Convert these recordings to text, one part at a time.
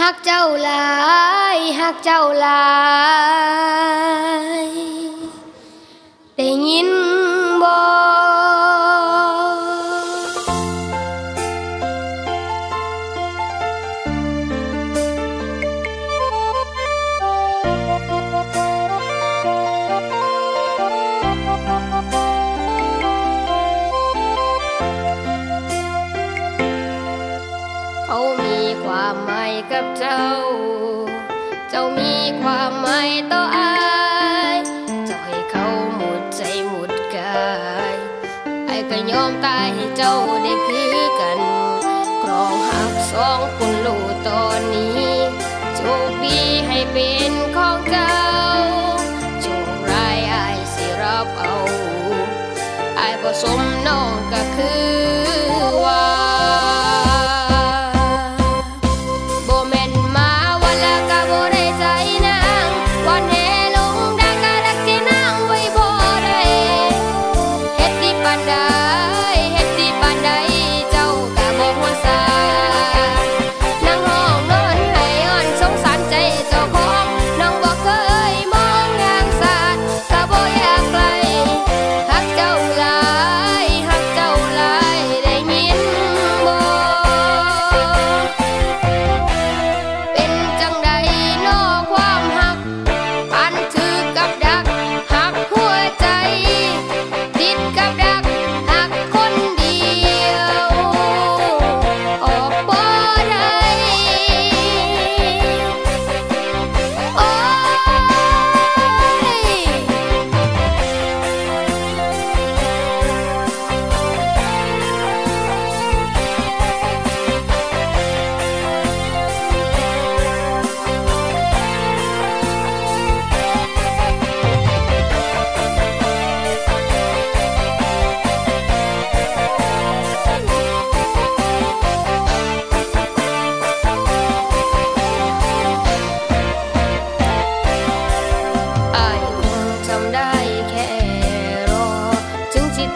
หักเจ้าหลายหักเจ้าหลายได้ยิน กับเจ้า เจ้ามีความหมายต่ออายเจ้าให้เขาหมดใจหมดกายไอ้ก็ยอมตายให้เจ้าได้คือกันครองหักสองคนลูตอนนี้โชคดีให้เป็นของเจ้าโชคร้ายอายสิรับเอาไอายผสมน้องก็คือ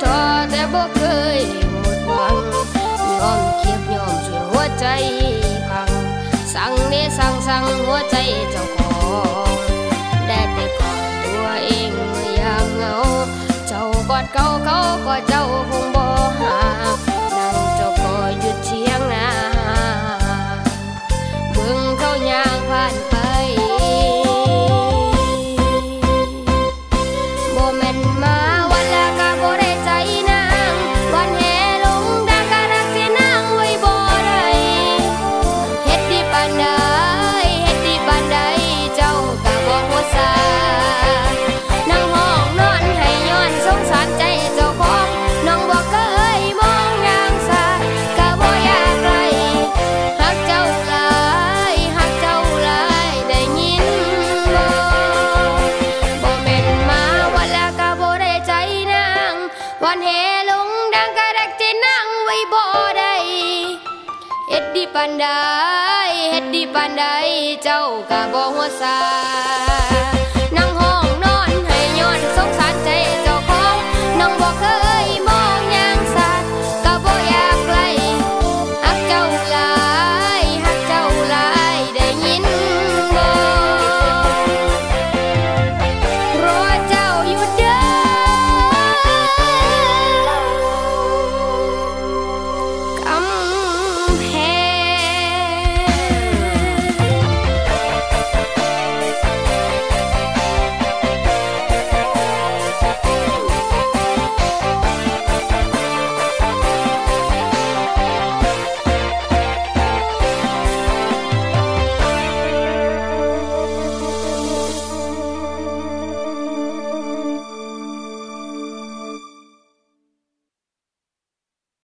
ท้อแต่บ่เคยหมดหวังยอมเคียบยอมสุดหัวใจพัง สั่งเนสั่งสั่งหัวใจเจ้าของได้แต่กอดตัวเองเมื่อยามเหงา เจ้ากอดเขาเขาก็เจ้าคงบ่หานั่งเจ้าก็หยุดเชีย ดดีปานใดเฮ็ดดีปานใดเจ้าก็บ่ฮู้ซา